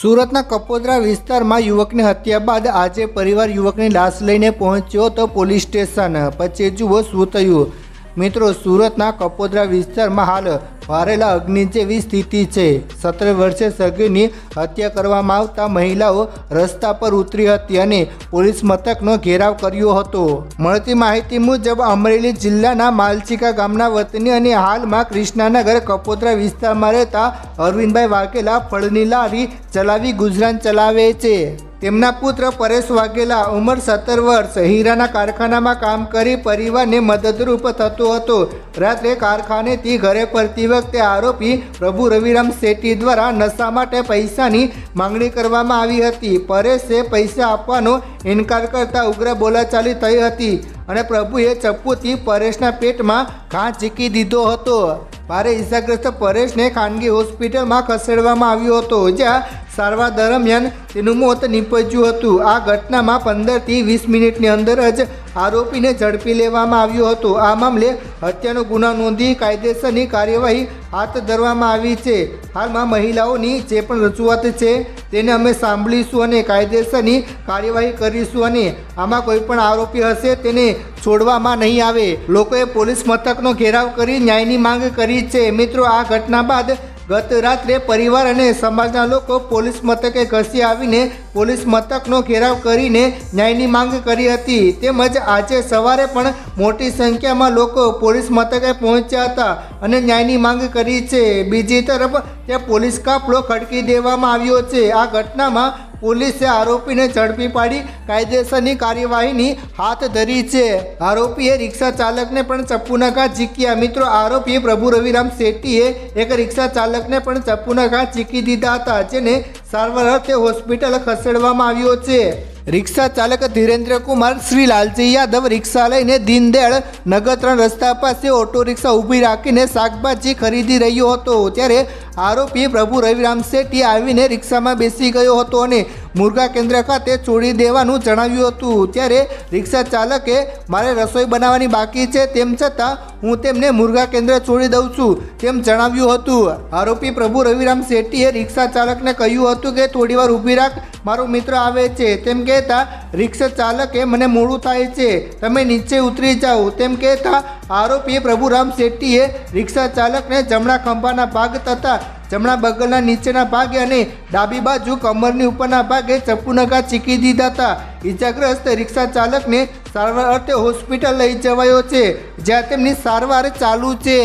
સુરતના કપોદરા વિસ્તારમાં યુવકની હત્યા બાદ આજે પરિવાર યુવકની લાશ લઈને પહોંચ્યો તો પોલીસ સ્ટેશન. પછી જુઓ શું થયું. મિત્રો, સુરતના કપોદરા વિસ્તારમાં હાલ ભારેલા અગ્નિ જેવી સ્થિતિ છે. સત્તર વર્ષે સગીરની હત્યા કરવામાં આવતા મહિલાઓ રસ્તા પર ઉતરી હતી અને પોલીસ મથકનો ઘેરાવ કર્યો હતો. મળતી માહિતી મુજબ અમરેલી જિલ્લાના માલચીકા ગામના વતની અને હાલમાં કૃષ્ણાનગર, કપોત્રા વિસ્તારમાં રહેતા અરવિંદભાઈ વાઘેલા ફળની લારી ચલાવી ગુજરાન ચલાવે છે. તેમના પુત્ર પરેશ વાઘેલા ઉંમર સત્તર વર્ષ, હીરાના કારખાનામાં કામ કરી પરિવારને મદદરૂપ થતો હતો. રાત્રે કારખાનેથી ઘરે ફરતી વખતે આરોપી પ્રભુ રવિરામ શેટ્ટી દ્વારા નશા માટે પૈસાની માંગણી કરવામાં આવી હતી. પરેશે પૈસા આપવાનો ઇનકાર કરતા ઉગ્ર બોલાચાલી થઈ હતી અને પ્રભુએ ચપ્પુથી પરેશના પેટમાં ઘા ઝીકી દીધો હતો. ભારે ઈજાગ્રસ્ત પરેશને ખાનગી હોસ્પિટલમાં ખસેડવામાં આવ્યો હતો, જ્યાં સારવાર દરમિયાન તેનું મોત નીપજ્યું હતું. આ ઘટનામાં પંદરથી વીસ મિનિટની અંદર જ આરોપીને ઝડપી લેવામાં આવ્યો હતો. આ મામલે હત્યાનો ગુનો નોંધી કાયદેસરની કાર્યવાહી હાથ ધરવામાં આવી છે. હાલમાં મહિલાઓની જે પણ રજૂઆત છે તેને અમે સાંભળીશું અને કાયદેસરની કાર્યવાહી કરીશું અને આમાં કોઈ પણ આરોપી હશે તેને છોડવામાં નહીં આવે. લોકોએ પોલીસ મથકનો ઘેરાવ કરી ન્યાયની માંગ કરી છે. મિત્રો, આ ઘટના બાદ ગત રાત્રે પરિવાર અને સમાજના લોકો પોલીસ મથકે ઘસી આવીને પોલીસ મથકનો ઘેરાવ કરીને ન્યાયની માંગ કરી હતી. તેમજ આજે સવારે પણ મોટી સંખ્યામાં લોકો પોલીસ મથકે પહોંચ્યા હતા અને ન્યાયની માંગ કરી છે. બીજી તરફ, ત્યાં પોલીસ કાફલો ખડકી દેવામાં આવ્યો છે. આ ઘટનામાં પોલીસે આરોપીને ઝડપી પાડી કાયદેસરની કાર્યવાહીની હાથ ધરી છે. આરોપીએ રિક્ષા ચાલકને પણ ચપ્પુના ઘા ઝીક્યા મિત્રો આરોપીએ પ્રભુ રવિરામ શેટ્ટીએ એક રિક્ષા ચાલકને પણ ચપ્પુના ઘા ઝીકી દીધા હતા, જેને સારવાર અર્થે હોસ્પિટલ ખસેડવામાં આવ્યો છે. રિક્ષા ચાલક ધીરેન્દ્ર કુમાર શ્રી લાલજી યાદવ રિક્ષા લઈને દીનદયાળ નગર ત્રણ રસ્તા પાસે ઓટો રિક્ષા ઊભી રાખીને શાકભાજી ખરીદી રહ્યો હતો. ત્યારે આરોપી પ્રભુ રવિરામ શેટ્ટી આવીને રિક્ષામાં બેસી ગયો હતો અને મુરગા કેન્દ્ર ખાતે છોડી દેવાનું જણાવ્યું હતું. ત્યારે રિક્ષા ચાલકે, મારે રસોઈ બનાવવાની બાકી છે, તેમ છતાં હું તેમને મુર્ગા કેન્દ્ર છોડી દઉં છું, તેમ જણાવ્યું હતું. આરોપી પ્રભુ રવિરામ શેટ્ટીએ રિક્ષા ચાલકને કહ્યું હતું કે, થોડી વાર ઊભી રાખ, મારો મિત્ર આવે છે. તેમ કહેતા, રિક્ષા ચાલકે મને મોડું થાય છે, તમે નીચે ઉતરી જાઓ. તેમ કહેતા, આરોપી પ્રભુરામ શેટ્ટીએ રિક્ષા ચાલકને જમણા ખંભાના ભાગ તથા જમણા બગલના નીચેના ભાગે અને ડાબી બાજુ કમરની ઉપરના ભાગે ચપ્પુના ઘા ચીકી દીધા હતા. ઈજાગ્રસ્ત રિક્ષા ચાલકને સારવાર અર્થે હોસ્પિટલ લઈ જવાયો છે, જ્યાં તેમની સારવાર ચાલુ છે.